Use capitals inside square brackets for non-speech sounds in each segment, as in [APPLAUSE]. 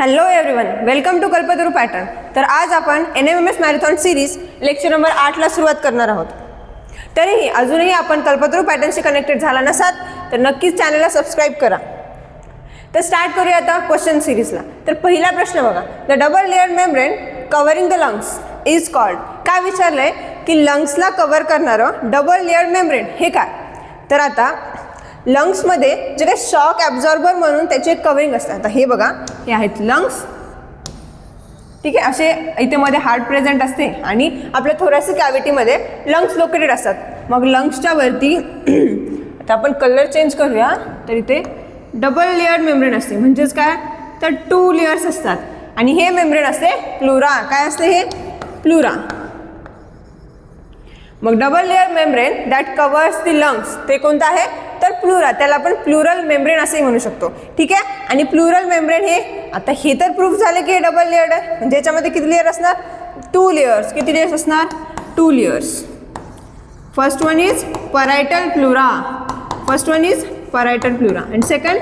Hello everyone welcome to Kalpataru pattern तर आज आपण N M M S marathon series lecture number आठला सुरुवात करणार आहोत. तरीही अजूनही आपण कल्पतरू पॅटर्नशी कनेक्टेड झाला नसात तर नक्कीच चॅनलला सबस्क्राईब करा. तर स्टार्ट करूया आता क्वेश्चन सिरीजला तर पहिला प्रश्न बघा. The double layer membrane covering the lungs is called काय विचारलं आहे की लंग्सला कव्हर करणारं डबल लेअर मेम्ब्रेन हे काय? तर आता लंग्समध्ये जे काही शॉक ॲब्झॉर्बर म्हणून त्याचे एक कवरिंग असतात आता हे बघा हे आहेत लंग्स ठीक आहे असे इथे मध्ये हार्ट प्रेझेंट असते आणि आपल्या थोरासिक कॅव्हिटीमध्ये लंग्स लोकेटेड असतात. मग लंग्सच्या वरती [CLEARS THROAT] आता आपण कलर चेंज करूया तर इथे डबल लेअर मेम्ब्रेन असते. म्हणजेच काय? तर टू लेअर्स असतात. आणि हे मेम्ब्रेन असते प्लुरा काय असते हे? प्लुरा मग double layer membrane that covers the lungs ते कोणतं आहे? तर प्लुरा त्याला आपण प्लुरल मेम्ब्रेन असंही म्हणू शकतो. ठीक आहे? आणि प्लुरल मेम्ब्रेन हे आता हे तर प्रूफ झालं की हे डबल लेअर्ड आहे. म्हणजे याच्यामध्ये किती लेअर असणार? टू लेअर्स किती लेअर्स असणार? Two layers first one is parietal pleura first one is parietal pleura and second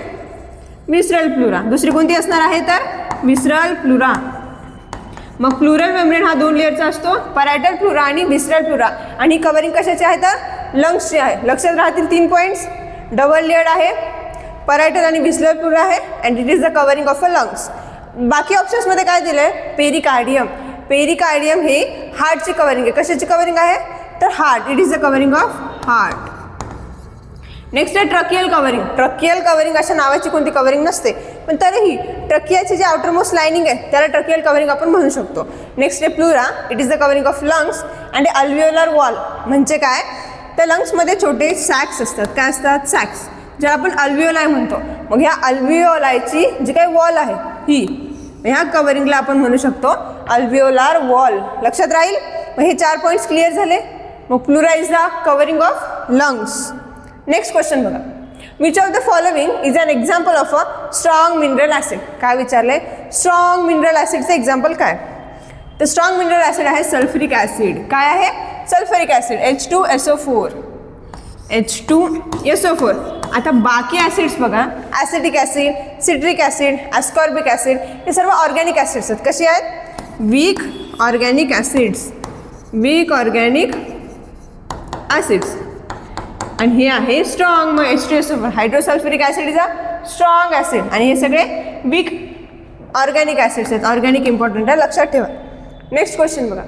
visceral pleura दुसरी कोणती असणार आहे तर? मिसरल प्लुरा मग प्लुरल मेम्ब्रेन हा दोन लेअरचा असतो. परायटल प्लुरा आणि मिसरल प्लुरा आणि कवरिंग कशाचे आहे तर? लंग्सचे आहे. लक्षात राहतील तीन पॉईंट्स डबल लेअर्ड आहे. परायटल आणि विसरल प्लुरा आहे. And it is the covering of a lungs बाकी ऑप्शन्समध्ये काय दिलं आहे पेरिकार्डियम पेरिकार्डियम हे हार्टची कवरिंग आहे. कशाची कवरिंग आहे? तर heart it is the covering of heart next आहे ट्रकियल कवरिंग ट्रकियल कवरिंग अशा नावाची कोणती कवरिंग नसते. पण तरीही ट्रकियाची जी आउटरमोस्ट लाइनिंग आहे त्याला ट्रकियल कवरिंग आपण म्हणू शकतो. नेक्स्ट आहे pleura it is the covering of lungs and alveolar wall म्हणजे काय? त्या लंग्समध्ये छोटे सॅक्स असतात. काय असतात? सॅक्स ज्याला आपण अल्व्हिओलाय म्हणतो. मग ह्या अल्व्हिओलायची जी काही वॉल आहे ही ह्या कवरिंगला आपण म्हणू शकतो अल्व्हिओलार वॉल लक्षात राहील? मग हे चार पॉईंट्स क्लिअर झाले. मग pleura is the covering of lungs next question बघा. Which of the following is an example of a strong mineral acid काय विचारले स्ट्रॉंग मिनरल ॲसिडचं एक्झाम्पल काय? तर स्ट्रॉंग मिनरल ॲसिड आहे सल्फ्युरिक ॲसिड काय आहे? Sulphuric acid H two S O four H two S O four आता बाकी ॲसिड्स बघा. Acidic acid citric acid ascorbic acid हे सर्व ऑर्गॅनिक ॲसिड्स आहेत. कशी आहेत? Weak organic acids weak organic acids आणि हे आहे स्ट्रॉंग मग H two S hydrosulphuric acid is a strong acid आणि हे सगळे वीक ऑर्गॅनिक ॲसिड्स आहेत. ऑर्गॅनिक इम्पॉर्टंट आहे. लक्षात ठेवा. नेक्स्ट क्वेश्चन बघा.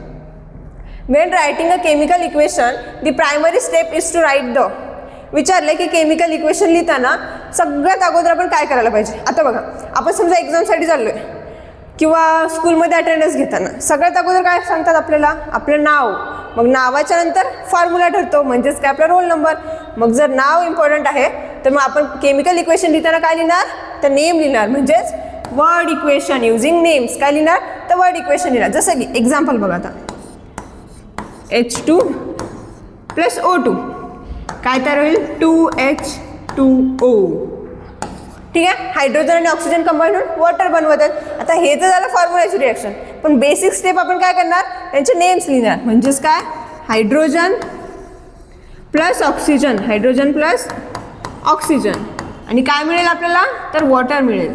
When writing a chemical equation the primary step is to write the विचारलं की केमिकल इक्वेशन लिहिताना सगळ्यात अगोदर आपण काय करायला पाहिजे? आता बघा आपण समजा एक्झामसाठी चाललो आहे किंवा स्कूलमध्ये अटेंडन्स घेताना. सगळ्यात अगोदर काय सांगतात आपल्याला? आपलं नाव. मग नावाच्या नंतर फॉर्म्युला ठरतो म्हणजेच काय? आपला रोल नंबर मग जर नाव इम्पॉर्टंट आहे तर मग आपण केमिकल इक्वेशन लिहिताना काय लिहिणार? तर नेम लिहिणार. म्हणजेच वर्ड इक्वेशन युझिंग नेम्स काय लिहिणार? तर वर्ड इक्वेशन लिहिणार जसं की एक्झाम्पल बघा आता. H two plus O two काय तयार होईल? टू एच टू ओ ठीक आहे? हायड्रोजन आणि ऑक्सिजन कंबाईन होऊन वॉटर बनवतात आता हे तर झालं फॉर्म्युलाची रिॲक्शन पण बेसिक स्टेप आपण काय करणार? त्यांचे नेम्स लिहिणार. म्हणजेच काय? Hydrogen plus oxygen hydrogen plus oxygen आणि काय मिळेल आपल्याला? तर वॉटर मिळेल.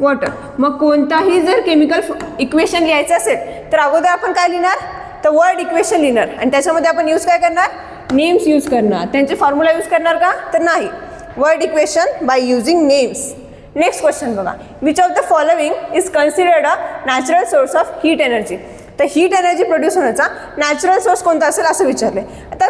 वॉटर मग कोणताही जर केमिकल इक्वेशन लिहायचं असेल तर अगोदर आपण काय लिहिणार? तर वर्ड इक्वेशन लिहिणार. आणि त्याच्यामध्ये आपण यूज काय करणार? नेम्स यूज करणार. त्यांचे फॉर्म्युला यूज करणार का? तर नाही. Word equation by using names next question बघा. Which of the following is considered a natural source of heat energy तर हीट एनर्जी प्रोड्यूस होण्याचा नॅचरल सोर्स कोणता असेल? असं विचारले आता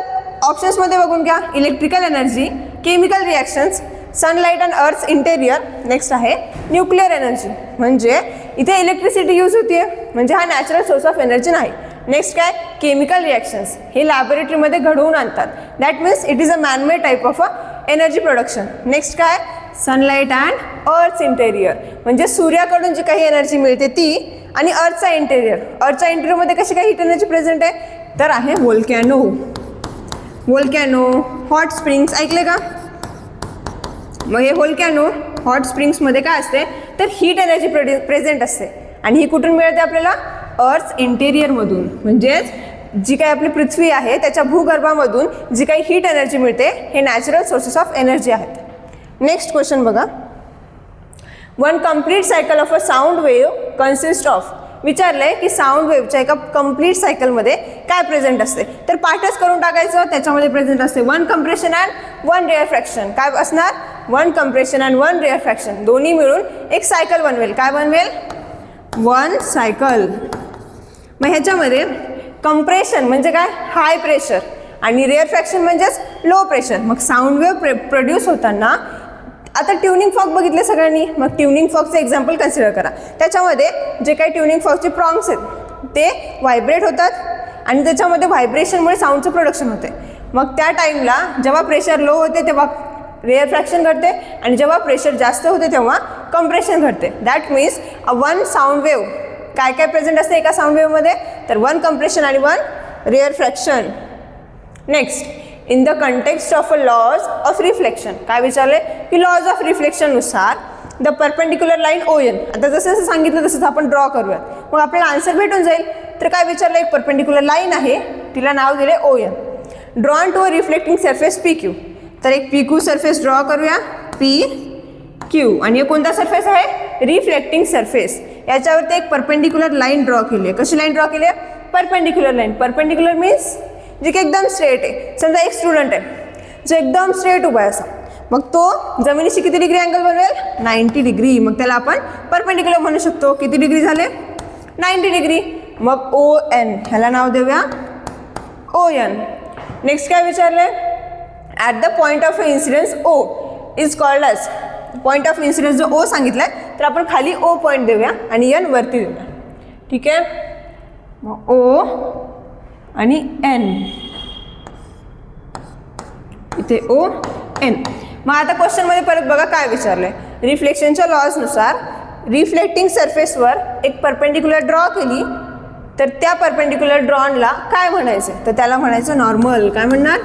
ऑप्शन्समध्ये बघून घ्या. Electrical energy chemical reactions sunlight and earth interior next आहे न्यूक्लिअर एनर्जी म्हणजे इथे इलेक्ट्रिसिटी यूज होते म्हणजे हा नॅचरल सोर्स ऑफ एनर्जी नाही. नेक्स्ट काय? केमिकल रिॲक्शन्स हे लॅबोरेटरीमध्ये घडवून आणतात. That means it is a manmade type of a energy production next काय? सनलाईट अँड अर्थ इंटेरियर म्हणजे सूर्याकडून जी काही एनर्जी मिळते ती आणि अर्थचा इंटेरियर अर्थच्या इंटेरियरमध्ये कशी काही हीट एनर्जी प्रेझेंट आहे? तर आहे वोल्कॅनो वोल्कॅनो हॉट स्प्रिंग्स ऐकले का? मग हे होलकॅनो हॉट स्प्रिंग्समध्ये काय असते? तर हीट एनर्जी प्रोड्यू प्रेझेंट असते. आणि ही कुठून मिळते आपल्याला? अर्थ इंटेरियरमधून म्हणजेच जी काही आपली पृथ्वी आहे त्याच्या भूगर्भामधून जी काही हीट एनर्जी मिळते हे नॅचरल सोर्सेस ऑफ एनर्जी आहेत. नेक्स्ट क्वेश्चन बघा. One complete cycle of a sound wave consist of विचारलंय की साऊंड वेव्हच्या एका कंप्लीट सायकलमध्ये काय प्रेझेंट असते? तर पाठच करून टाकायचं त्याच्यामध्ये प्रेझेंट असते one compression and one rarefaction काय असणार? One compression and one rarefaction दोन्ही मिळून एक सायकल बनवेल. काय बनवेल? वन सायकल मग ह्याच्यामध्ये कंप्रेशन म्हणजे काय? हाय प्रेशर आणि रेअर फ्रॅक्शन म्हणजेच लो प्रेशर मग साऊंड वेव्ह प्रे प्रोड्यूस होताना आता ट्युनिंग फॉक बघितले सगळ्यांनी? मग ट्युनिंग फॉकचं एक्झाम्पल कन्सिडर करा. त्याच्यामध्ये जे काही ट्युनिंग फॉकचे प्रॉन्ग्स आहेत ते व्हायब्रेट होतात आणि त्याच्यामध्ये व्हायब्रेशनमुळे साऊंडचं प्रोडक्शन होते. मग त्या टाईमला जेव्हा प्रेशर लो होते तेव्हा रेअर फ्रॅक्शन घडते आणि जेव्हा प्रेशर जास्त होते तेव्हा कंप्रेशन घडते. That means a one sound wave काय काय प्रेझेंट असते एका साऊंड वेव्हमध्ये तर वन कंप्रेशन आणि one rarefaction next in the context of a laws of reflection काय विचारले की laws of रिफ्लेक्शननुसार the perpendicular line O N आता जसं जसं सांगितलं तसंच आपण ड्रॉ करूयात. मग आपल्याला आन्सर भेटून जाईल. तर काय विचारलं एक परपेंडिक्युलर लाईन आहे. तिला नाव दिले O N drawn to a reflecting surface P Q तर एक पी क्यू सरफेस ड्रॉ करूया. पी क्यू आणि हे कोणता सरफेस आहे? रिफ्लेक्टिंग सरफेस याच्यावरती एक परपेंडिक्युलर लाईन ड्रॉ केली आहे. कशी लाईन ड्रॉ केली आहे? परपेंडिक्युलर लाईन परपेंडिक्युलर मीन्स जे की एकदम स्ट्रेट आहे. समजा एक स्टुडंट आहे. जो एकदम स्ट्रेट उभा आहे असा. मग तो जमिनीशी किती डिग्री अँगल बनवेल? नाईन्टी डिग्री मग त्याला आपण परपेंडिक्युलर म्हणू शकतो. किती डिग्री झाले? नाईन्टी डिग्री मग ओ एन ह्याला नाव देऊया. ओ एन नेक्स्ट काय विचारलं at the point of incidence O is called as point of incidence जो ओ सांगितला तर आपण खाली ओ पॉईंट देऊया आणि एन वरती देऊया. ठीक आहे? मग ओ आणि एन इथे ओ एन मग आता क्वेश्चनमध्ये परत बघा काय विचारलंय. रिफ्लेक्शनच्या लॉजनुसार रिफ्लेक्टिंग सरफेसवर एक परपेंडिक्युलर ड्रॉ केली तर त्या परपेंडिक्युलर ड्रॉनला काय म्हणायचं तर त्याला म्हणायचं नॉर्मल काय म्हणणार?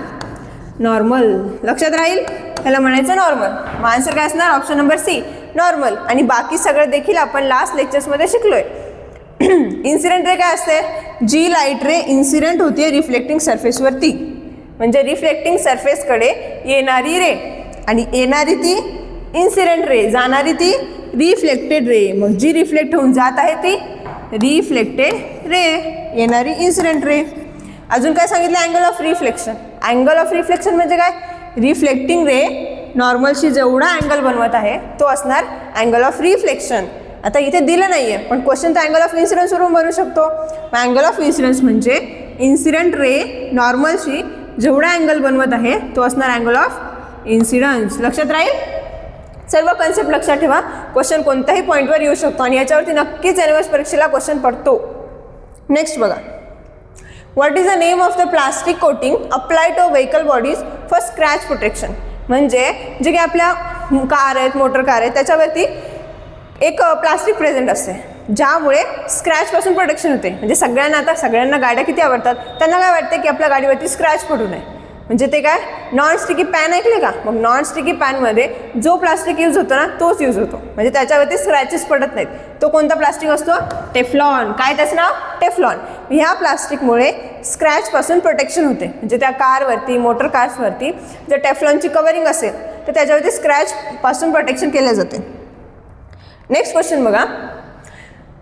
नॉर्मल लक्षात राहील? त्याला म्हणायचं नॉर्मल मग आन्सर काय असणार? ऑप्शन नंबर सी नॉर्मल आणि बाकी सगळं देखील आपण लास्ट लेक्चर्समध्ये शिकलोय. [CLEARS THROAT] इन्सिडेंट रे काय असते? जी लाइट रे इन्सिडेंट होते रिफ्लेक्टिंग सरफेसवरती म्हणजे रिफ्लेक्टिंग सरफेसकडे येणारी रे. आणि येणारी ती इन्सिडेंट रे जाणारी ती रिफ्लेक्टेड रे. मग जी रिफ्लेक्ट होऊन जात आहे ती रिफ्लेक्टेड रे. येणारी इन्सिडेंट रे. अजून काय सांगितलं? Angle of reflection angle of reflection म्हणजे काय? रिफ्लेक्टिंग रे नॉर्मलशी जेवढा अँगल बनवत आहे तो असणार अँगल ऑफ रिफ्लेक्शन आता इथे दिलं नाही आहे पण क्वेश्चन तर अँगल ऑफ इन्सिडन्सवरून बनवू शकतो. अँगल ऑफ इन्सिडन्स म्हणजे इन्सिडंट रे नॉर्मलशी जेवढा अँगल बनवत आहे तो असणार अँगल ऑफ इन्सिडन्स लक्षात राहील? सर्व कन्सेप्ट लक्षात ठेवा. क्वेश्चन कोणत्याही पॉईंटवर येऊ शकतो आणि याच्यावरती नक्कीच एन परीक्षेला क्वेश्चन पडतो. नेक्स्ट बघा. What is the name of the plastic coating apply to vehicle bodies for scratch protection म्हणजे जे काही आपल्या कार आहेत मोटर कार आहेत त्याच्यावरती एक प्लास्टिक प्रेझेंट असते. ज्यामुळे स्क्रॅचपासून प्रोटेक्शन होते. म्हणजे सगळ्यांना आता सगळ्यांना गाड्या किती आवडतात त्यांना काय वाटते की आपल्या गाडीवरती स्क्रॅच पडू नये. म्हणजे ते काय नॉन स्टिकी पॅन ऐकले का? मग नॉन स्टिकी पॅनमध्ये जो प्लास्टिक यूज होतो ना तोच यूज होतो. म्हणजे त्याच्यावरती स्क्रॅचेस पडत नाहीत. तो कोणता प्लास्टिक असतो? टेफ्लॉन काय त्याचं नाव? टेफ्लॉन ह्या प्लास्टिकमुळे स्क्रॅचपासून प्रोटेक्शन होते. म्हणजे त्या कारवरती मोटर कार्सवरती जर टेफ्लॉनची कवरिंग असेल तर त्याच्यावरती स्क्रॅचपासून प्रोटेक्शन केलं जाते. नेक्स्ट क्वेश्चन बघा.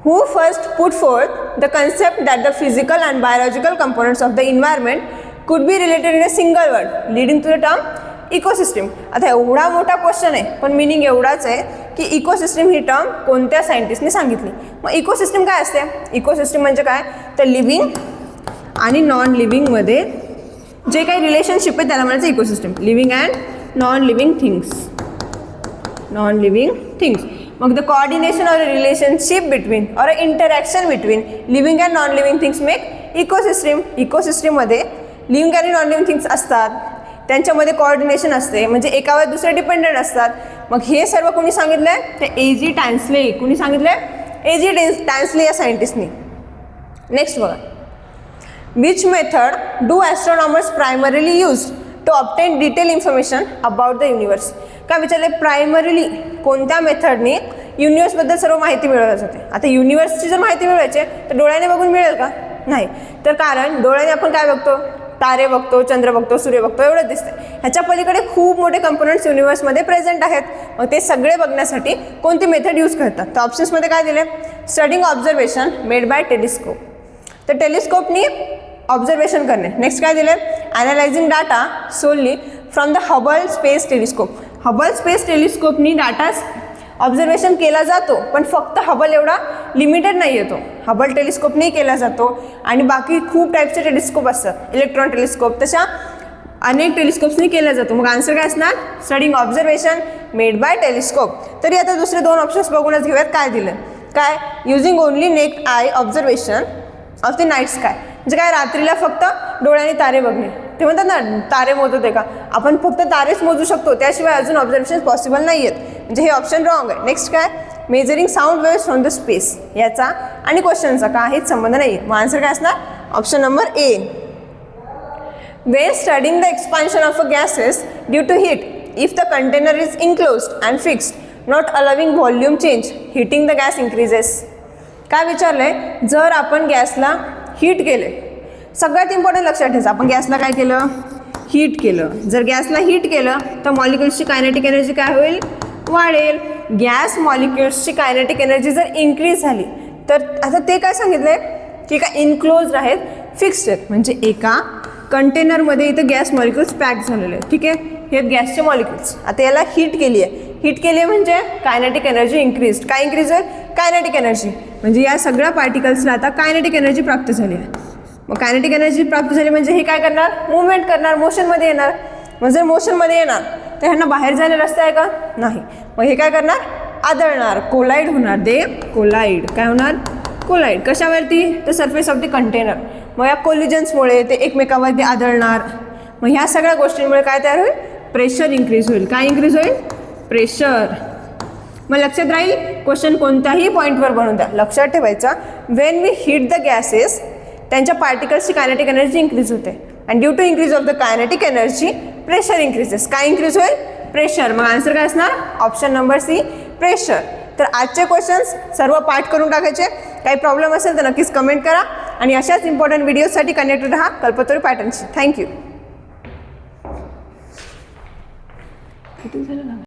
Who first put forth the concept that the physical and biological components of the environment could be related in a single word leading to the term ecosystem आता एवढा मोठा question आहे पण meaning एवढाच आहे की ecosystem ही term कोणत्या सायंटिस्टने सांगितली? मग इकोसिस्टीम काय असते? इकोसिस्टीम म्हणजे काय? तर लिव्हिंग आणि नॉन लिव्हिंगमध्ये जे काही रिलेशनशिप आहे त्याला म्हणायचं ecosystem living and non living things non living things मग the coordination or a relationship between or a interaction between living and non living things make ecosystem इकोसिस्टीममध्ये living आणि नॉन लिव्हिंग थिंग्स असतात. त्यांच्यामध्ये coordination असते. म्हणजे एकावर दुसरे dependent असतात. मग हे सर्व कोणी सांगितलं आहे ते ए जी टॅन्सले कोणी सांगितलं आहे ए जी टॅन्सले या सायंटिस्टनी नेक्स्ट बघा. Which method do astronomers primarily use to obtain detail information about the universe काय विचारले प्रायमरीली कोणत्या मेथडने युनिवर्सबद्दल सर्व माहिती मिळवली जाते? आता युनिवर्सची जर माहिती मिळवायची आहे, तर डोळ्याने बघून मिळेल का? नाही. तर कारण डोळ्याने आपण काय बघतो? तारे बघतो चंद्र बघतो सूर्य बघतो एवढंच दिसतंय. ह्याच्या पलीकडे खूप मोठे कंपोनंट्स युनिवर्समध्ये प्रेझेंट आहेत. मग ते सगळे बघण्यासाठी कोणती मेथड यूज करतात? तर ऑप्शन्समध्ये काय दिले studying observation made by telescope तर टेलिस्कोपनी ऑब्झर्वेशन करणे. नेक्स्ट काय दिले analysing data solely from the Hubble space telescope Hubble space टेलिस्कोपनी data observation केला जातो पण फक्त हबल एवढा लिमिटेड नाही येतो. हबल टेलिस्कोपनी केला जातो आणि बाकी खूप टाईपचे टेलिस्कोप असतात. इलेक्ट्रॉन टेलिस्कोप तशा अनेक टेलिस्कोप्सनी केला जातो. मग आन्सर काय असणार? Studying observation made by telescope तरी आता दुसरे दोन ऑप्शन्स बघूनच घेऊयात. काय दिलं? काय? Using only naked eye observation of the night sky म्हणजे काय? रात्रीला फक्त डोळ्याने तारे बघणे. ते म्हणतात ना तारे मोजत आहे का? आपण फक्त तारेच मोजू शकतो त्याशिवाय अजून ऑब्झर्वेशन पॉसिबल नाही आहेत म्हणजे हे ऑप्शन रॉंग आहे. नेक्स्ट काय? Measuring sound waves from the space याचा आणि क्वेश्चनचा काहीच संबंध नाही आहे मग आन्सर काय असणार? Option number A When studying the expansion of a gases due to heat if the container is enclosed and fixed not allowing volume change heating the gas increases काय विचारलं आहे जर आपण गॅसला हीट केले सगळ्यात इम्पॉर्टंट लक्षात ठेवायचं आपण गॅसला काय केलं? हीट केलं. जर गॅसला हीट केलं तर मॉलिक्युल्सची कायनेटिक एनर्जी काय होईल? वाढेल. गॅस मॉलिक्युल्सची कायनेटिक एनर्जी जर इन्क्रीज झाली तर आता ते काय सांगितलंय? की का इनक्लोज आहेत फिक्स्ड आहेत. म्हणजे एका कंटेनरमध्ये इथं गॅस मॉलिक्युल्स पॅक झालेले आहेत. ठीक आहे? हे गॅसचे मॉलिक्युल्स आता याला हीट केली आहे हीट केली आहे म्हणजे कायनेटिक एनर्जी इन्क्रीज काय इन्क्रीज आहे कायनेटिक एनर्जी म्हणजे या सगळ्या पार्टिकल्सला आता कायनेटिक एनर्जी प्राप्त झाली आहे. मग कायनेटिक एनर्जी प्राप्त झाली म्हणजे हे काय करणार? मुवमेंट करणार मोशनमध्ये येणार. मग जर मोशनमध्ये येणार तर ह्यांना बाहेर जायला रस्ता आहे का? नाही. मग हे काय करणार? आदळणार. कोलाईड होणार. दे कोलाईड काय होणार? कोलाईड कशावरती? तर सरफेस ऑफ द कंटेनर मग या कोलिजन्समुळे ते एकमेकावरती आदळणार. मग ह्या सगळ्या गोष्टींमुळे काय तयार होईल? प्रेशर इन्क्रीज होईल. काय इन्क्रीज होईल? प्रेशर मग लक्षात राहील क्वेश्चन कोणत्याही पॉईंटवर बनवून द्या. लक्षात ठेवायचा. When we heat the gases त्यांच्या पार्टिकल्सची कायनेटिक एनर्जी इन्क्रीज होते. And due to increase of the kinetic energy pressure increases काय इन्क्रीज होईल? प्रेशर मग आन्सर काय असणार? ऑप्शन नंबर सी प्रेशर तर आजचे क्वेश्चन्स सर्व पाठ करून टाकायचे. काही प्रॉब्लेम असेल तर नक्कीच कमेंट करा. आणि अशाच इम्पॉर्टंट व्हिडिओसाठी कनेक्टेड राहा कल्पतरी पॅटर्नशी थँक्यू